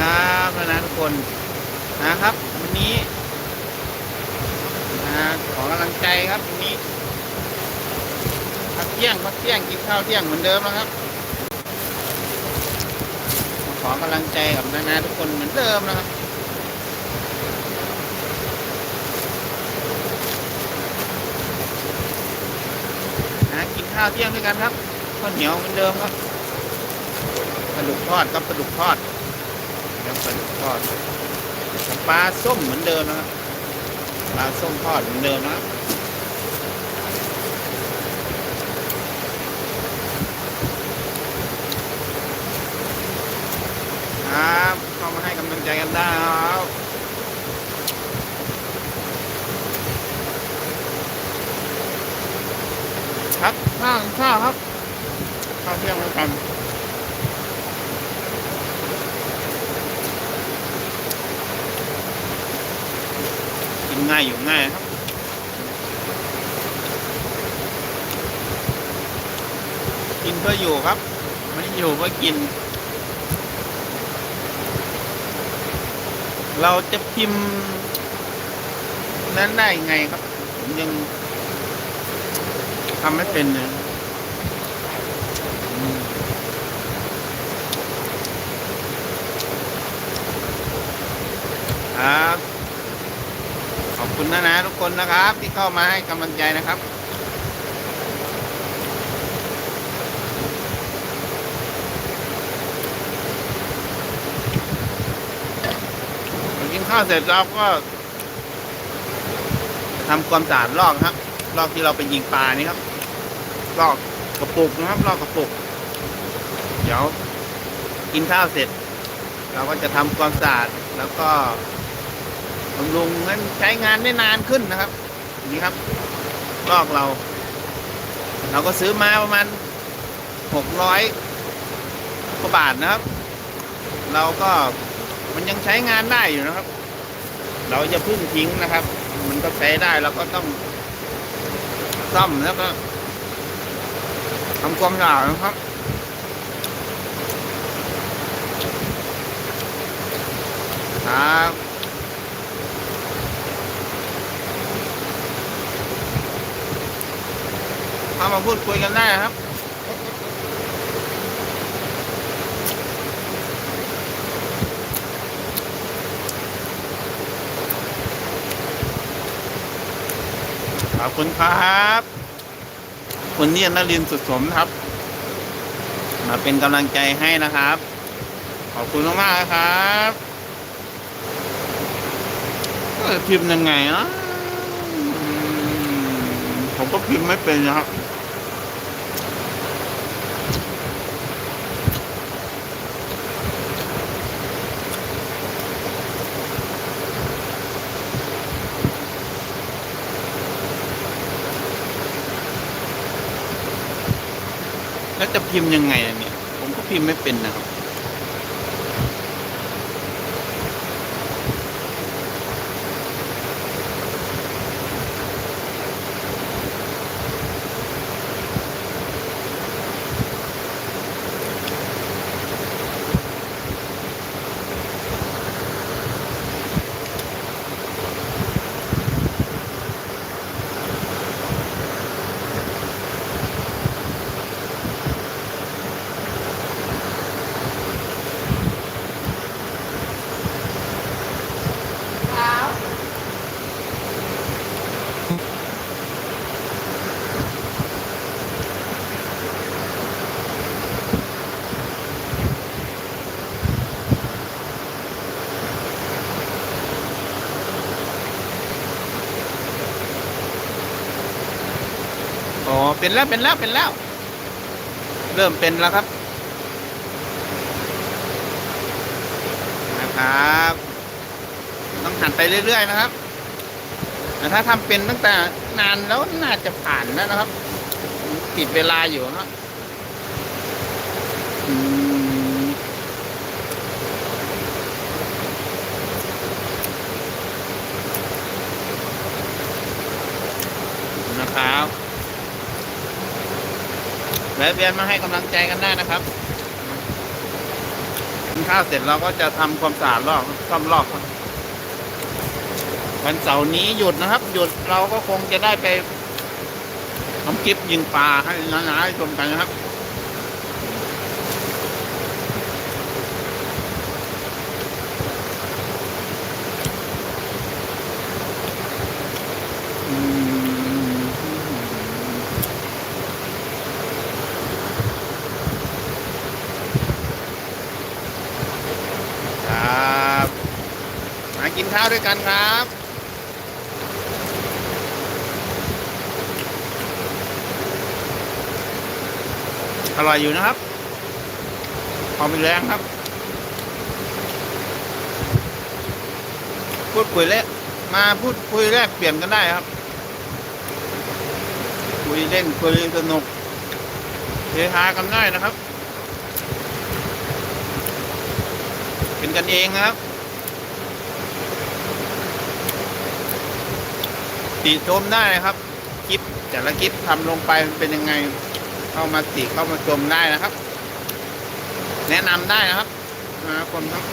ครับนะทุกคนนะครับ วันนี้นะขอกำลังใจครับวันนี้พักเที่ยงพักเที่ยงกินข้าวเที่ยงเหมือนเดิมนะครับ ขอกำลังใจกับนานาทุกคนเหมือนเดิมนะครับนะกินข้าวเที่ยงด้วยกันครับข้าวเหนียวเหมือนเดิมครับปลาดุกทอดครับปลาดุกทอด ปลาดุกทอดปลาส้มเหมือนเดิมนะครับปลาส้มทอดเหมือนเดิมนะครับครับเข้ามาให้กำลังใจกันได้ครับครับข้าวข้าวครับข้าวเที่ยงแล้วกัน ง่ายอยู่ง่ายครับกินเพื่ออยู่ครับไม่ได้อยู่เพื่อกิน เราจะพิมพ์นั้นได้ไงครับผมยังทำไม่เป็นเลยอืมครับ คุณนะนะทุกคนนะครับ ที่เข้ามาให้กำลังใจนะครับกินข้าวเสร็จเราก็ทำความสะอาดลอกนะครับลอกที่เราไปยิงปลานี่ครับลอกกระปุกนะครับลอกกระปุก เดี๋ยวกินข้าวเสร็จ เราก็จะทำความสะอาดแล้วก็ บำรุงให้ใช้งานได้นานขึ้นนะครับนี่ครับลอกเรา เราก็ซื้อมาประมาณหกร้อยกว่าบาทนะครับ เราก็มันยังใช้งานได้อยู่นะครับ เราจะพึ่งทิ้งนะครับ มันก็ใช้ได้เราก็ต้องซ่อมแล้วก็ทำความสะอาดนะครับครับ เข้ามาพูดคุยกันได้ครับขอบคุณครับคุณเนียนนรินสุดสมครับ มาเป็นกำลังใจให้นะครับ ขอบคุณมากๆครับพิมพ์ยังไงนะผมก็พิมพ์ไม่เป็นนะครับ พิมพ์ยังไงอะเนี่ยผมก็พิมพ์ไม่เป็นนะครับ เป็นแล้วเป็นแล้วเป็นแล้ว เริ่มเป็นแล้วครับ นะครับ ต้องหันไปเรื่อยๆนะครับแต่ถ้าทำเป็นตั้งแต่นานแล้วน่าจะผ่านแล้วนะครับติดเวลาอยู่นะนะครับ แวะเวียนมาให้กำลังใจกันได้นะครับกินข้าวเสร็จเราก็จะทำความสะอาดรอบซ่อมรอบวันเสาร์นี้หยุดนะครับ หยุดเราก็คงจะได้ไปทำคลิปยิงปลาให้น้าๆชมกันนะครับ อืมครับมากิน ข้าวด้วยกันครับ อร่อยอยู่นะครับพอมแรงครับพูดคุยแลกมาพูดคุยแลกเปลี่ยนกันได้ครับ คุยเล่นคุยสนุกเฮฮากันได้นะครับ เป็นกันเองนะครับ ติชมได้นะครับคลิปแต่ละคลิปทำลงไปมันเป็นยังไง เข้ามาติเข้ามาชมได้นะครับ แนะนำได้นะครับนะคนครับ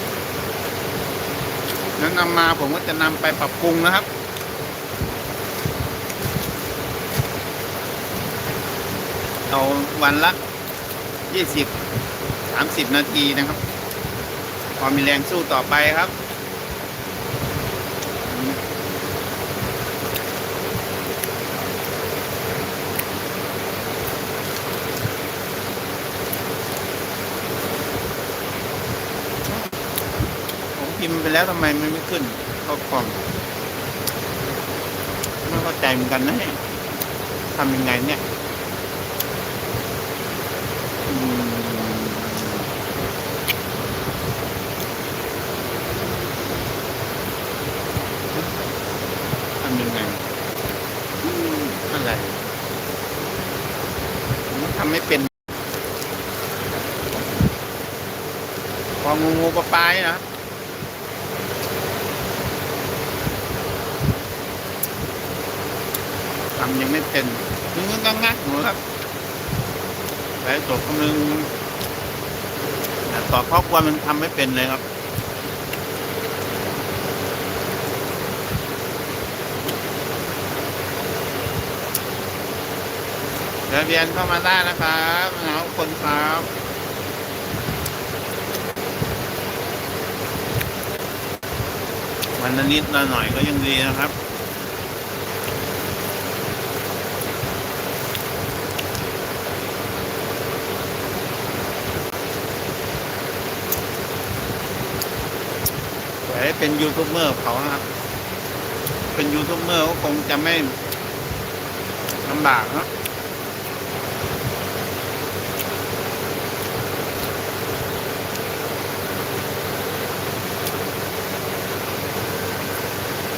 แนะนำมาผมก็จะนำไปปรับปรุงนะครับเอาวันละยี่สิบสามสิบนาทีนะครับพอมีแรงสู้ต่อไปครับ ผมพิมพ์ไป แล้วทำไมมันไม่ขึ้นข้อความไม่เข้าใจเหมือนกันนะเนี่ยทำยังไงเนี่ยทำยังไงอะไรทำไม่เป็นพองูงูปลาปลายนะำยังไม่เป็นนึงักงักหนูครับแต่จบคำนึงแต่ต่อข้อความมันทำไม่เป็นเลยครับเดี๋ยวเวียนเข้ามาได้นะครับเหงาคนครับวันละนิดละหน่อยก็ยังดีนะครับ แต่ให้ เป็นยูทูบเบอร์เขานะครับ เป็นยูทูบเบอร์ก็คงจะไม่ลำบากนะ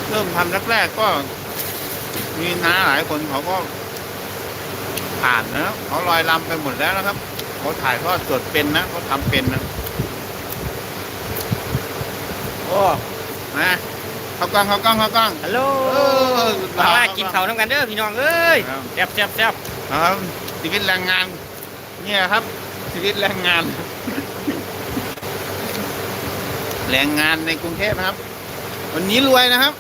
เริ่มทำแรกๆก็มีน้าหลายคนเขาก็ผ่านนะเขาลอยลำไปหมดแล้วนะครับเขาถ่ายทอดสดเป็นนะเขาทำเป็นนะโอ้ มาเข้ากล้องเข้ากล้องเข้ากล้องฮัลโหลเออมาว่ากินข้าวน้ำกันเด้อพี่น้องเอ้ยครับแซ่บแซ่บแซ่บครับชีวิตแรงงาน เนี่ยครับชีวิตแรงงาน แรงงานในกรุงเทพนะครับ วันนี้รวยนะครับ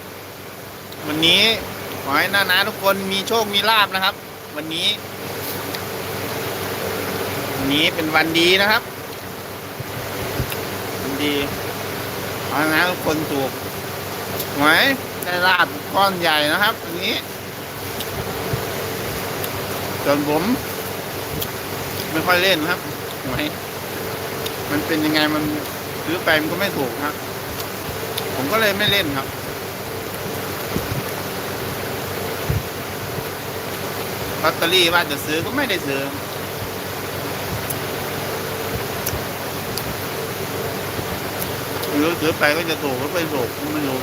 วันนี้ขอให้นานาทุกคนมีโชคมีลาบนะครับ วันนี้ วันนี้เป็นวันดีนะครับวันดีขอให้นานาทุกคนถูก หวยได้ลาบก้อนใหญ่นะครับวันนี้ส่วนผม ไม่ค่อยเล่นครับหวยมันเป็นยังไงมันซื้อไปมันก็ไม่ถูกครับ ผมก็เลยไม่เล่นครับลอตเตอรี่ว่าจะซื้อก็ไม่ได้ซื้อรู้ซื้อไปก็จะถูกก็ไม่ถูกไม่รู้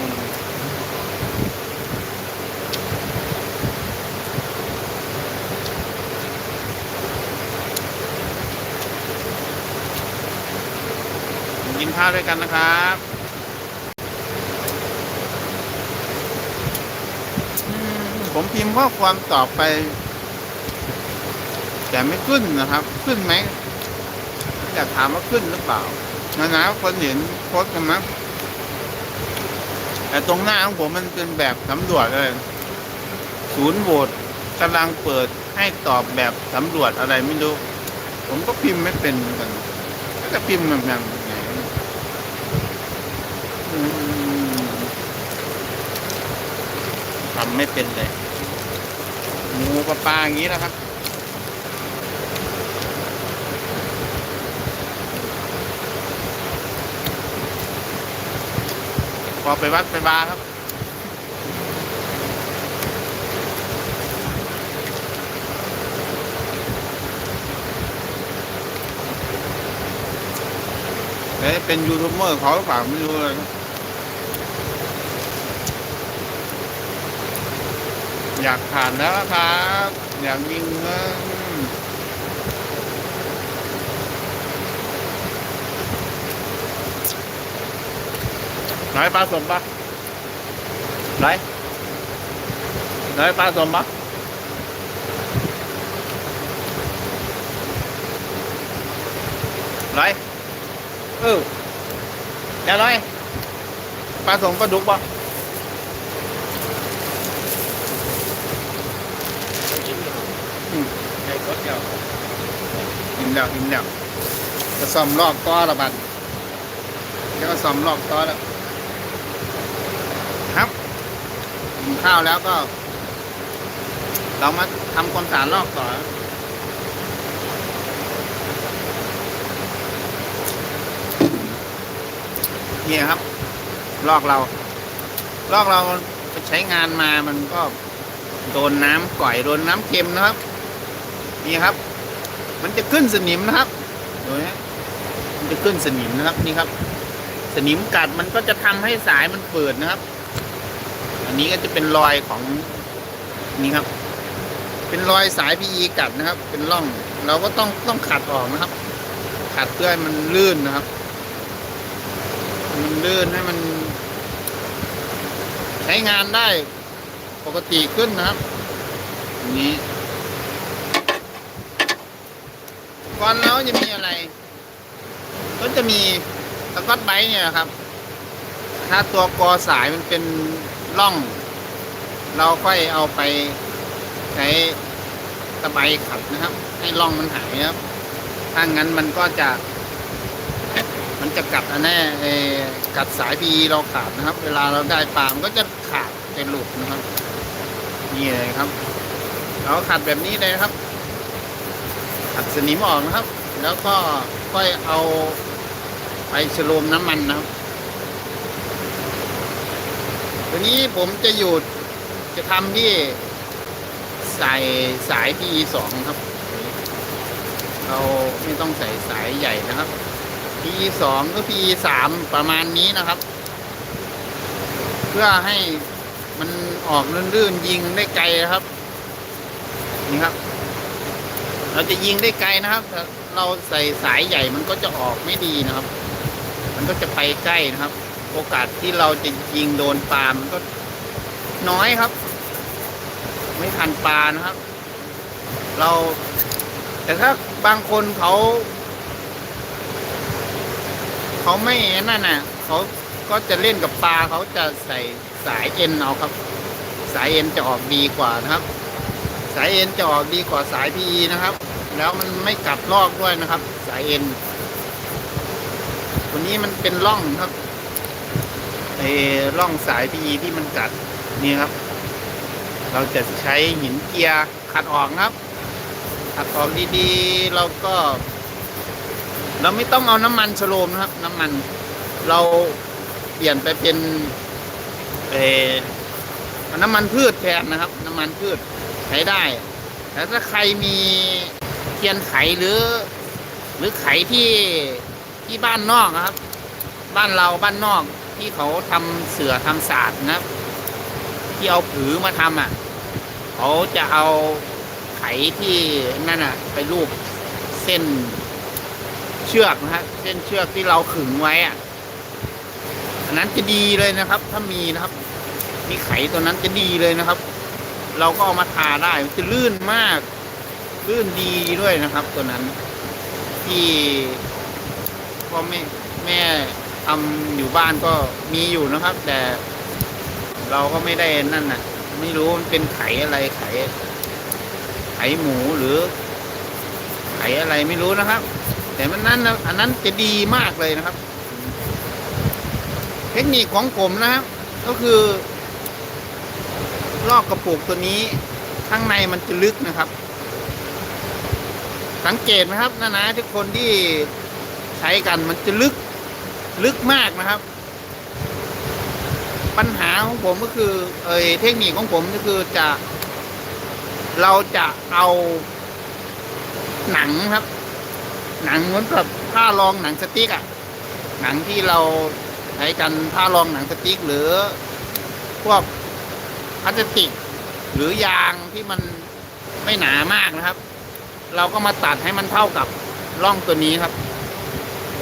ข้าวด้วยกันนะครับอืมผมพิมพ์ข้อความตอบไป แต่ไม่ขึ้นนะครับ ขึ้นไหมอยากถามว่าขึ้นหรือเปล่านะนะคนเห็นโพสต์กันมั้งแต่ตรงหน้าของผมมันเป็นแบบสำรวจเลย ศูนย์โหวตกำลังเปิดให้ตอบแบบสำรวจอะไรไม่รู้ ผมก็พิมพ์ไม่เป็นเหมือนกัน ก็จะพิมพ์แบบนั้นไงอืม ทำไม่เป็นเลยหมูปลาปลาอย่างนี้นะครับพอไปวัดไปบาครับเอ๊ะเป็นยูทูบเบอร์เขาหรือเปล่าไม่รู้เลยครับ อยากผ่านแล้วครับ อยากยิงเงินไหนปลาสมปะไหนไหนปลาสมปะไหนเออเดี๋ยวหน่อยปลาสงปลาดุกบ่ อ้กดเดียวหิมแล้วหิมแล้วจะซ่อมรอบต่อละบัดแล้วก็ซ่อมรอบต่อแล้วครับกินข้าวแล้วก็ เรามาทำความสะอาดรอบต่อนี่ครับ ลอกเรา ลอกเราไปใช้งานมามันก็โดนน้ำก่อยโดนน้ำเค็มนะครับ นี่ครับ มันจะขึ้นสนิมนะครับดูนะมันจะขึ้นสนิมนะครับนี่ครับ สนิมกัดมันก็จะทำให้สายมันเปิดนะครับ อันนี้ก็จะเป็นรอยของนี่ครับ เป็นรอยสาย PE กัดนะครับ เป็นร่องเราก็ต้องต้องขัดออกนะครับ ขัดเพื่อให้มันลื่นนะครับ มันลื่นให้มัน ใช้งานได้ปกติขึ้นนะครับอันนี้ ก่อนแล้วจะมีอะไร ก็จะมีสกอตไบรท์เนี่ยครับ ถ้าตัวกอสายมันเป็นร่อง เราค่อยเอาไปใช้ตะไบขัดนะครับ ให้ร่องมันหายครับถ้างั้นมันก็จะ มันจะกัดอันแน่เอ่อกัดสายพีเราขาดนะครับ เวลาเราได้ปลามันก็จะขาดจะหลุดนะครับ นี่เลยครับ เราขัดแบบนี้เลยนะครับ ขัดสนิมออกนะครับ แล้วก็ค่อยเอาไปฉโลมน้ำมันนะครับตัวนี้ผมจะหยุดจะทำที่ใส่สาย PE สองครับ เราไม่ต้องใส่สายใหญ่นะครับ PE สองหรือ PE สามประมาณนี้นะครับ เพื่อให้มันออกลื่นๆยิงได้ไกลครับ นี่ครับ เราจะยิงได้ไกลนะครับถ้าเราใส่สายใหญ่มันก็จะออกไม่ดีนะครับ มันก็จะไปใกล้นะครับ โอกาสที่เราจะยิงโดนปลามันก็น้อยครับ ไม่ทันปลานะครับ เรา แต่ถ้าบางคนเขา เขาไม่นั่นน่ะเขาก็จะเล่นกับปลาเขาจะใส่สายเอ็นเอาครับ สายเอ็นจะออกดีกว่านะครับ สายเอ็นจะออกดีกว่าสาย PE นะครับ แล้วมันไม่กัดลอกด้วยนะครับ สายเอ็นตัวนี้มันเป็นร่องครับไอ้ร่องสาย PE ที่มันกัดนี่ครับ เราจะใช้หินเกียร์ขัดออกครับขัดออกดีๆเราก็ เราไม่ต้องเอาน้ำมันฉโลมนะครับ น้ำมันเราเปลี่ยนไปเป็นเออเอน้ำมันพืชแทนนะครับ น้ำมันพืช ใช้ได้ แต่ถ้าใครมีเทียนไขหรือ หรือไขที่ที่บ้านนอกนะครับ บ้านเราบ้านนอกที่เขาทำเสือทำศาสตร์นะครับ ที่เอาผือมาทำอะ เขาจะเอาไขที่นั่นอะ ไปรูปเส้นเชือกนะฮะเส้นเชือกที่เราขึงไว้อะอันนั้นจะดีเลยนะครับ ถ้ามีนะครับ มีไขตัวนั้นจะดีเลยนะครับ เราก็เอามาทาได้มันจะลื่นมาก ลื่นดีด้วยนะครับ ตัวนั้น ที่ก็ไม่แม่ทำอยู่บ้านก็มีอยู่นะครับ แต่เราก็ไม่ได้นั่นน่ะ ไม่รู้มันเป็นไข่อะไรไข่ไข่หมูหรือ ไข่อะไรไม่รู้นะครับ แต่มันนั้นนะอันนั้นจะดีมากเลยนะครับ เทคนิคของผมนะครับ ก็คือ ลอกกระปุกตัวนี้ ข้างในมันจะลึกนะครับ สังเกตไหมครับนะนะทุกคนที่ใช้กันมันจะลึกลึกมากนะครับ ปัญหาของผมก็คือ เอยเทคนิคของผมก็คือจะ เราจะเอาหนังครับ หนังเหมือนกับผ้ารองหนังสติ๊กอะหนังที่เราใช้กันผ้ารองหนังสติ๊กหรือ พวก พลาสติก หรือยางที่มันไม่หนามากนะครับ เราก็มาตัดให้มันเท่ากับร่องตัวนี้ครับ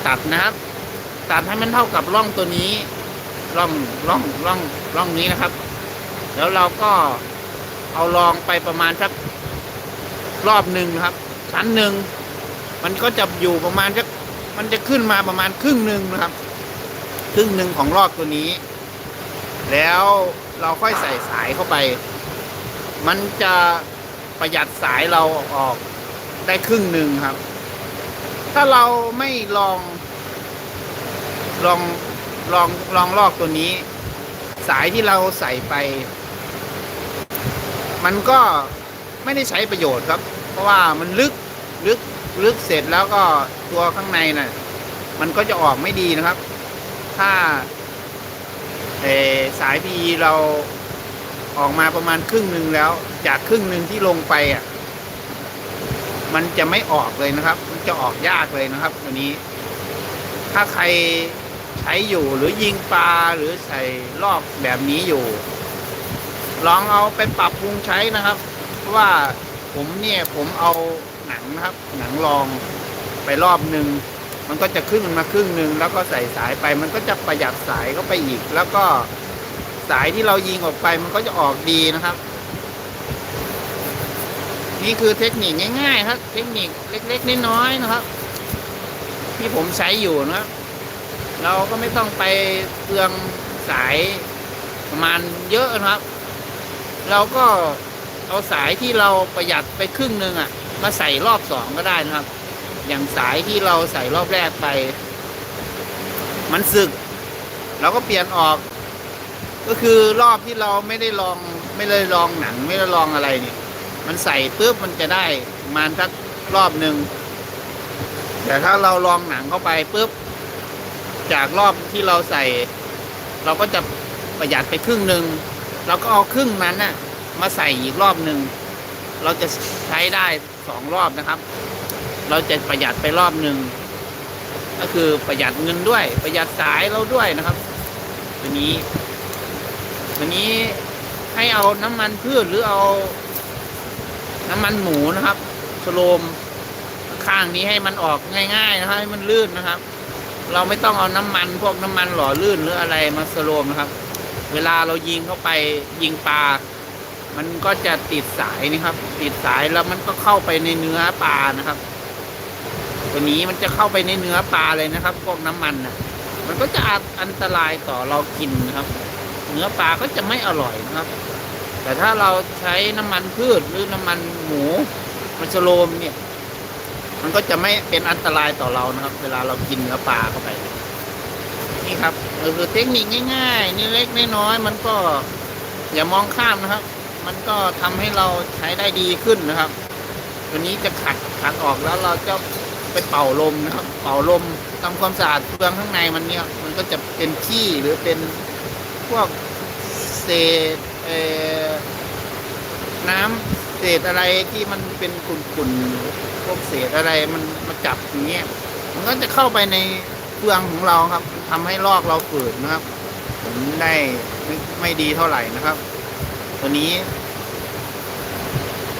ตัดนะครับ ตัดให้มันเท่ากับร่องตัวนี้ร่องร่องร่องร่องนี้นะครับ แล้วเราก็เอาลองไปประมาณสักรอบหนึ่งครับชั้นหนึ่งมันก็จะอยู่ประมาณสักมันจะขึ้นมาประมาณครึ่งหนึ่งนะครับ ครึ่งหนึ่งของรอบตัวนี้ แล้ว เราค่อยใส่สายเข้าไป มันจะประหยัดสายเราออกได้ครึ่งหนึ่งครับ ถ้าเราไม่ลอง ลองลองลองลอกตัวนี้ สายที่เราใส่ไป มันก็ไม่ได้ใช้ประโยชน์ครับ เพราะว่ามันลึกลึกลึกเสร็จแล้วก็ตัวข้างในน่ะ มันก็จะออกไม่ดีนะครับ ถ้า สายพีเราออกมาประมาณครึ่งหนึ่งแล้ว จากครึ่งหนึ่งที่ลงไปอะ มันจะไม่ออกเลยนะครับ มันจะออกยากเลยนะครับตัวนี้ ถ้าใครใช้อยู่หรือยิงปลาหรือใส่ลอกแบบนี้อยู่ ลองเอาไปปรับปรุงใช้นะครับเพราะว่าผมเนี่ยผมเอาหนังนะครับ หนังรองไปรอบหนึ่ง มันก็จะขึ้นมาครึ่งหนึ่งแล้วก็ใส่สายไป มันก็จะประหยัดสายเข้าไปอีก แล้วก็สายที่เรายิงออกไปมันก็จะออกดีนะครับ นี่คือเทคนิคง่าย ๆ ครับ เทคนิคเล็กๆน้อยๆนะครับ ที่ผมใช้อยู่นะครับ เราก็ไม่ต้องไปเปลืองสายประมาณเยอะนะครับ เราก็เอาสายที่เราประหยัดไปครึ่งหนึ่งอะ มาใส่รอบสองก็ได้นะครับ อย่างสายที่เราใส่รอบแรกไป มันสึก เราก็เปลี่ยนออก ก็คือรอบที่เราไม่ได้ลองไม่ได้ลองหนัง ไม่ได้ลองอะไรเนี่ยมันใส่ปุ๊บมันจะได้มาณสักรอบหนึ่งแต่ถ้าเราลองหนังเข้าไปปุ๊บจากรอบที่เราใส่ เราก็จะประหยัดไปครึ่งหนึ่งเราก็เอาครึ่งนั้นน่ะมาใส่อีกรอบหนึ่งเราจะใช้ได้สองรอบนะครับ เราจะประหยัดไปรอบหนึ่งก็คือประหยัดเงินด้วย ประหยัดสายเราด้วยนะครับ ตัวนี้ตัวนี้ให้เอาน้ำมันพืชหรือเอา น้ำมันหมูนะครับสโลมข้างนี้ให้มันออกง่ายๆนะครับให้มันลื่นนะครับ เราไม่ต้องเอาน้ำมันพวกน้ำมันหล่อลื่นหรืออะไรมาสโลมนะครับ เวลาเรายิงเข้าไปยิงปลา มันก็จะติดสายนะครับ ติดสายแล้วมันก็เข้าไปในเนื้อปลานะครับ ตัวนี้มันจะเข้าไปในเนื้อปลาเลยนะครับ พวกน้ำมันนะมันก็จะอันตรายต่อเรากินนะครับ เนื้อปลาก็จะไม่อร่อยนะครับ แต่ถ้าเราใช้น้ำมันพืชหรือน้ำมันหมูมันสโลมเนี่ย มันก็จะไม่เป็นอันตรายต่อเรานะครับ เวลาเรากินเนื้อปลาเข้าไป นี่ครับคือเทคนิคง่ายๆนี่เล็กน้อยมันก็อย่ามองข้ามนะครับ มันก็ทำให้เราใช้ได้ดีขึ้นนะครับ ตัวนี้จะขัดขัดออกแล้วเราจะ ไปเป่าลมนะครับ เป่าลมทำความสะอาดเปลืองข้างในมันเนี่ยมันก็จะเป็นขี้หรือเป็นพวกเศษเอน้ำเศษอะไรที่มันเป็นขุ่นๆพวกเศษอะไรมันมาจับอย่างเงี้ยมันก็จะเข้าไปในเปลืองของเราครับทำให้ลอกเราฝืดนะครับ ผมได้ไม่ไม่ดีเท่าไหร่นะครับ ตัวนี้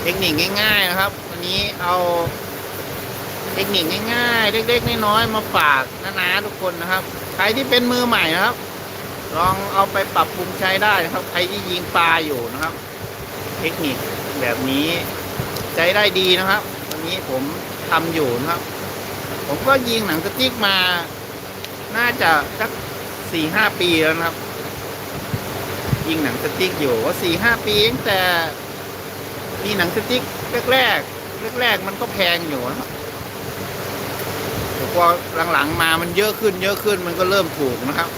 เทคนิคง่าย ๆนะครับ ตัวนี้เอา เทคนิคง่ายๆ เล็กๆน้อยๆมาฝากนะๆทุกคนนะครับ ใครที่เป็นมือใหม่นะครับ ลองเอาไปปรับปรุงใช้ได้นะครับ ใครที่ยิงปลาอยู่นะครับ เทคนิคแบบนี้ใช้ได้ดีนะครับตัวนี้ผมทำอยู่นะครับ ผมก็ยิงหนังสติ๊กมา น่าจะสักสี่ห้าปีแล้วนะครับ ยิงหนังสติ๊กอยู่ว่าสี่ห้าปีตั้งแต่มีหนังสติ๊กแรกๆแรกๆมันก็แพงอยู่นะครับ พอหลังๆมามันเยอะขึ้น เยอะขึ้นมันก็เริ่มถูกนะครับ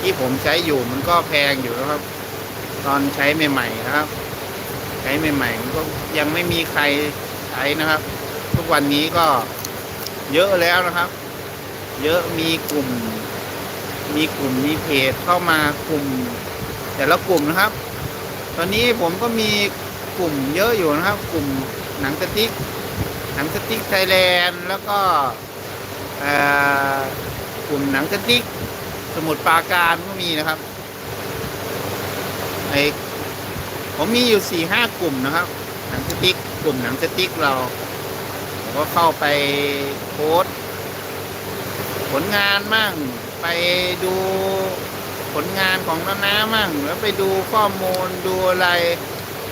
ที่ผมใช้อยู่มันก็แพงอยู่นะครับ ตอนใช้ใหม่ๆนะครับ ใช้ใหม่ๆมันก็ยังไม่มีใครใช้นะครับ ทุกวันนี้ก็เยอะแล้วนะครับ เยอะมีกลุ่ม มีกลุ่มมีเพจเข้ามากลุ่ม แต่ละกลุ่มนะครับ ตอนนี้ผมก็มีกลุ่มเยอะอยู่นะครับ กลุ่มหนังสติ๊กหนังสติ๊กไทยแลนด์แล้วก็ กลุ่มหนังสติ๊ก สมุดปาการก็มีนะครับไอผมมีอยู่สี่ห้ากลุ่มนะครับ หนังสติ๊ก กลุ่มหนังสติ๊กเราผมก็เข้าไปโพสผลงานมั่ง ไปดูผลงานของน้าน้ามั่ง แล้วไปดูข้อมูลดูอะไร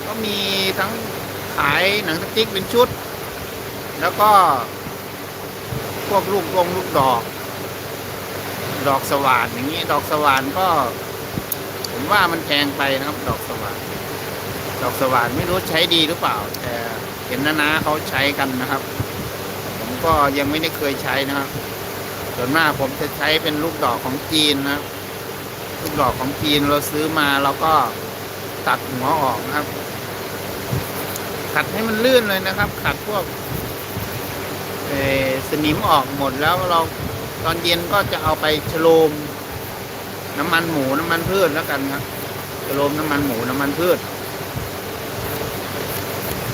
ก็มีทั้งขายหนังสติ๊กเป็นชุด แล้วก็ พวกลูกลงลูกดอก ดอกสว่านอย่างนี้ ดอกสว่านก็ ผมว่ามันแพงไปนะครับ ดอกสว่านดอกสว่านไม่รู้ใช้ดีหรือเปล่า แต่เห็นนานาเขาใช้กันนะครับ ผมก็ยังไม่ได้เคยใช้นะครับส่วนมากผมจะใช้เป็นลูกดอกของจีนนะลูกดอกของจีนเราซื้อมาเราก็ตัดหัวออกนะครับ ขัดให้มันลื่นเลยนะครับ ขัดพวก สนิมออกหมดแล้วเราตอนเย็นก็จะเอาไปฉโลม น้ำมันหมูน้ำมันพืชแล้วกันครับฉโลมน้ำมันหมูน้ำมันพืช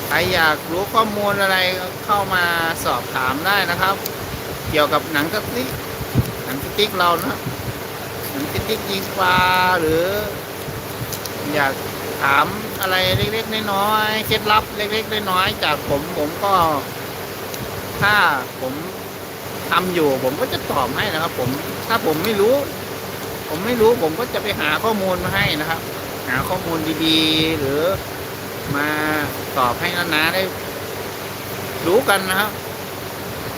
ใครอยากรู้ข้อมูลอะไรเข้ามาสอบถามได้นะครับ เกี่ยวกับหนังสติ๊กหนังสติ๊กเรานะหนังสติ๊กยิงปลาหรือ อยากถามอะไรเล็กๆน้อยๆเคล็ดลับเล็กๆน้อยๆจากผมผมก็ ถ้าผมทำอยู่ ผมก็จะตอบให้นะครับ ผมถ้าผมไม่รู้ ผมไม่รู้ ผมก็จะไปหาข้อมูลมาให้นะครับ หาข้อมูลดีๆ หรือมาตอบให้นานาได้ รู้กันนะครับ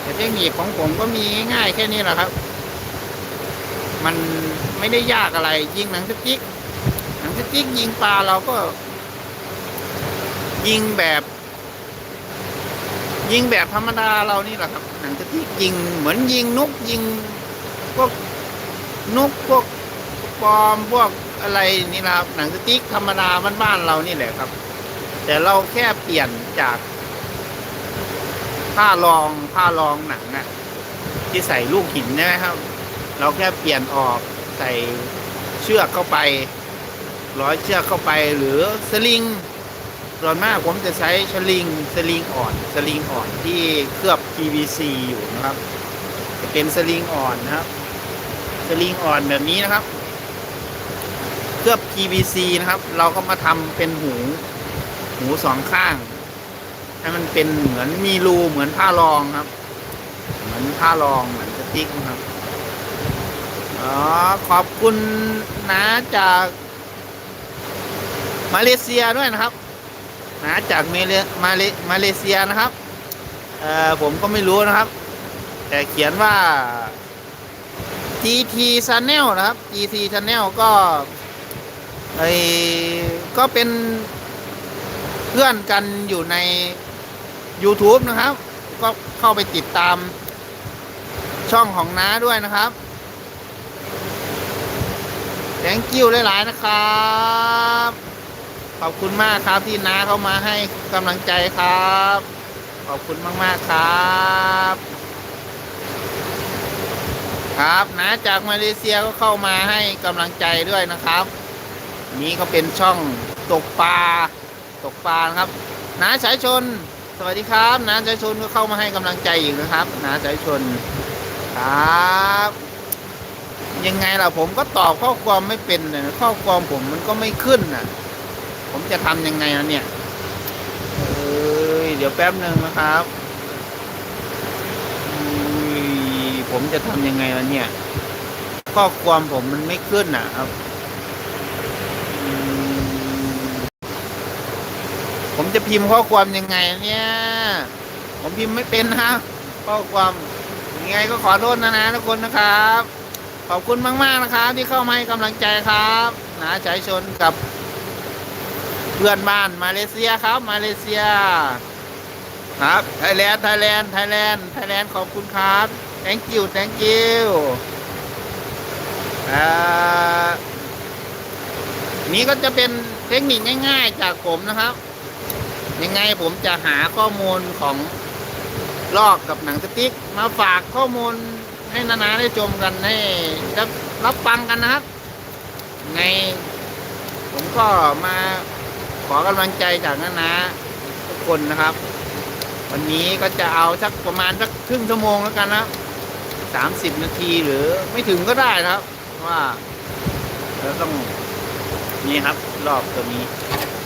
แต่เทคนิคของผมก็มีง่ายๆแค่นี้แหละครับ มันไม่ได้ยากอะไรยิงหนังสติ๊กหนังสติ๊กยิงปลาเราก็ ยิงแบบ ยิงแบบธรรมดาเรานี่แหละครับหนังสติ๊กยิงเหมือนยิงนกยิงพวกนกพวกปลอมพวกอะไรนี่นะครับหนังสติ๊กธรรมดาบ้านๆเรานี่แหละครับ แต่เราแค่เปลี่ยนจากผ้ารองผ้ารองหนังอะที่ใส่ลูกหินนะครับ เราแค่เปลี่ยนออกใส่เชือกเข้าไป ร้อยเชือกเข้าไปหรือสลิง ส่วนมากผมจะใช้สลิงสลิงอ่อนสลิงอ่อนที่เคลือบ PVC อยู่นะครับ จะเป็นสลิงอ่อนนะครับสลิงอ่อนแบบนี้นะครับ เคลือบ PVC นะครับ เราก็มาทำเป็นหูหูสองข้าง ให้มันเป็นเหมือนมีรูเหมือนผ้ารองครับ เหมือนผ้ารองเหมือนสติ๊กนะครับอ๋อขอบคุณนะจากมาเลเซียด้วยนะครับ นะจากเมเลมาเลมาเลเซียนะครับเอ่อผมก็ไม่รู้นะครับ แต่เขียนว่า GT Channel นะครับ GT Channel ก็ไอก็เป็นเพื่อนกันอยู่ใน YouTube นะครับ ก็เข้าไปติดตามช่องของน้าด้วยนะครับ thank you หลาย ๆ นะครับ ขอบคุณมากครับที่น้าเข้ามาให้กำลังใจครับ ขอบคุณมาก ๆ ครับ ครับนะจากมาเลเซียก็เข้ามาให้กำลังใจด้วยนะครับ นี้ก็เป็นช่องตกปลาตกปลาครับน้าสายชน สวัสดีครับน้าสายชนก็เข้ามาให้กำลังใจอีกนะครับน้าสายชนครับยังไงล่ะผมก็ตอบข้อความไม่เป็นเลยนะข้อความผมมันก็ไม่ขึ้นน่ะ ผมจะทำยังไงล่ะเนี่ยเอ้ยเดี๋ยวแป๊บหนึ่งนะครับอุ้ยผมจะทำยังไงล่ะเนี่ย ข้อความผมมันไม่ขึ้นน่ะครับ ผมจะพิมพ์ข้อความยังไงเนี่ย ผมพิมพ์ไม่เป็นนะข้อความยังไงก็ขอโทษนะนะทุกคนนะครับ ขอบคุณมาก ๆ นะครับ ที่เข้ามาให้กำลังใจครับ นะชายชนกับ เพื่อนบ้านมาเลเซียครับมาเลเซีย ครับไทยแลนด์ไทยแลนด์ไทยแลนด์ไทยแลนด์ขอบคุณครับ thank you thank you อ่านี้ก็จะเป็นเทคนิคง่าย ๆ จากผมนะครับ ยังไงผมจะหาข้อมูลของลอกกับหนังสติ๊ก มาฝากข้อมูลให้นานาได้ชมกันให้รับรับฟังกันนะครับยังไงผมก็มา ขอกำลังใจจากนานาทุกคนนะครับ วันนี้ก็จะเอาสักประมาณสักครึ่งชั่วโมงแล้วกันนะสามสิบนาทีหรือไม่ถึงก็ได้นะครับ ว่าเราต้องนี่ครับ รอบตัวนี้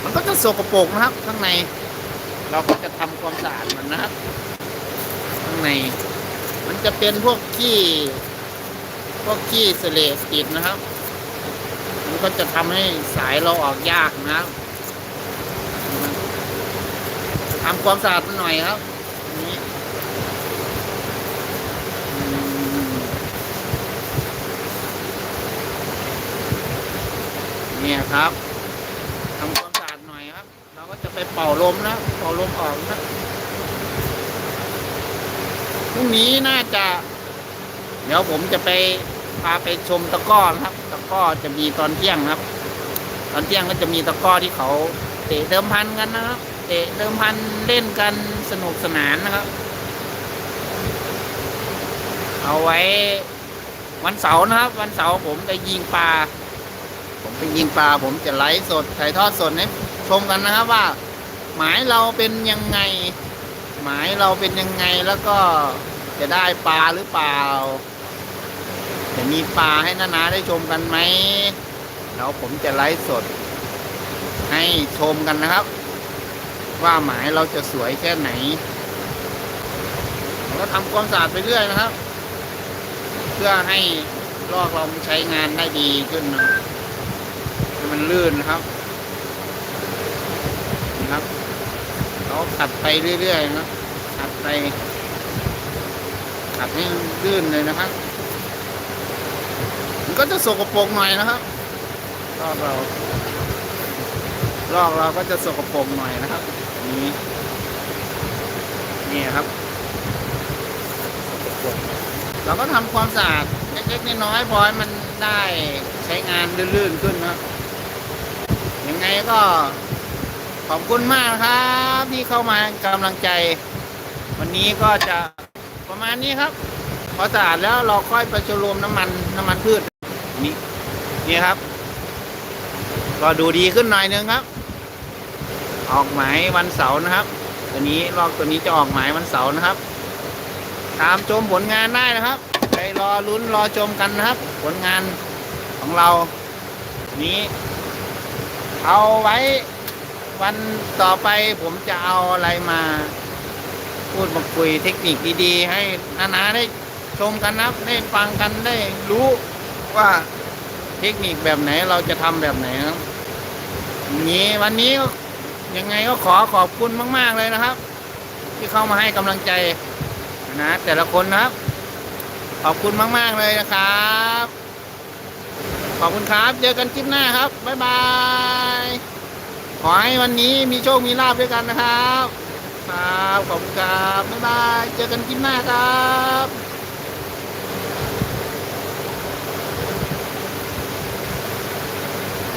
มันก็จะสกปรกนะครับ ข้างใน เราก็จะทำความสะอาดมันนะครับ ข้างใน มันจะเป็นพวกขี้พวกขี้เสลติดนะครับ มันก็จะทำให้สายเราออกยากนะครับ ทำความสะอาดมันหน่อยครับนี้เนี่ยครับทำความสะอาดหน่อยครับ เราก็จะไปเป่าลมนะเป่าลมออกนะพรุ่งนี้น่าจะ เดี๋ยวผมจะไปพาไปชมตะก้อนะครับ ตะก้อจะมีตอนเที่ยงครับ ตอนเที่ยงก็จะมีตะก้อที่เขาเตะเดิมพันกันนะครับ เตะเดิมพันเล่นกันสนุกสนานนะครับ เอาไว้วันเสาร์นะครับ วันเสาร์ผมจะยิงปลา ผมไปยิงปลา ผมจะไลฟ์สดถ่ายทอดสดให้ชมกันนะครับว่า หมายเราเป็นยังไง หมายเราเป็นยังไงแล้วก็จะได้ปลาหรือเปล่า จะมีปลาให้นานาได้ชมกันไหมแล้วผมจะไลฟ์สดให้ชมกันนะครับ ว่าหมายเราจะสวยแค่ไหน เราก็ทำความสะอาดไปเรื่อยนะครับ เพื่อให้ลอกเราใช้งานได้ดีขึ้นนะให้มันลื่นนะครับนะครับเราขัดไปเรื่อยๆนะขัดไปขัดให้ลื่นเลยนะครับ มันก็จะสกปรกหน่อยนะครับลอกเราลอกเราก็จะสกปรกหน่อยนะครับ นี่นี่ครับเราก็ทำความสะอาดเล็กๆน้อยๆพอให้มันได้ใช้งานลื่นๆขึ้นนะครับยังไงก็ขอบคุณมากครับที่เข้ามากำลังใจ วันนี้ก็จะประมาณนี้ครับ พอสะอาดแล้วเราค่อยไปชโลมน้ำมันน้ำมันพืชนี่นี่ครับ ก็ดูดีขึ้นหน่อยนึงครับ ออกหมายวันเสาร์นะครับ ตัวนี้ลอกตัวนี้จะออกหมายวันเสาร์นะครับ ตามชมผลงานได้นะครับไปรอลุ้นรอชมกันนะครับ ผลงานของเรา นี้ เอาไว้วันต่อไปผมจะเอาอะไรมา พูดมาคุยเทคนิคดีๆ ให้นานาได้ชมกันนะครับได้ฟังกันได้รู้ว่าเทคนิคแบบไหนเราจะทำแบบไหนครับนี้วันนี้ ยังไงก็ขอขอบคุณมาก ๆ เลยนะครับ ที่เข้ามาให้กำลังใจนะแต่ละคนนะครับ ขอบคุณมาก ๆ เลยนะครับ ขอบคุณครับ เจอกันคลิปหน้าครับ บ๊ายบาย ขอให้วันนี้มีโชค มีลาบด้วยกันนะครับ ครับ ขอบคุณครับ บ๊ายบาย เจอกันคลิปหน้าครับ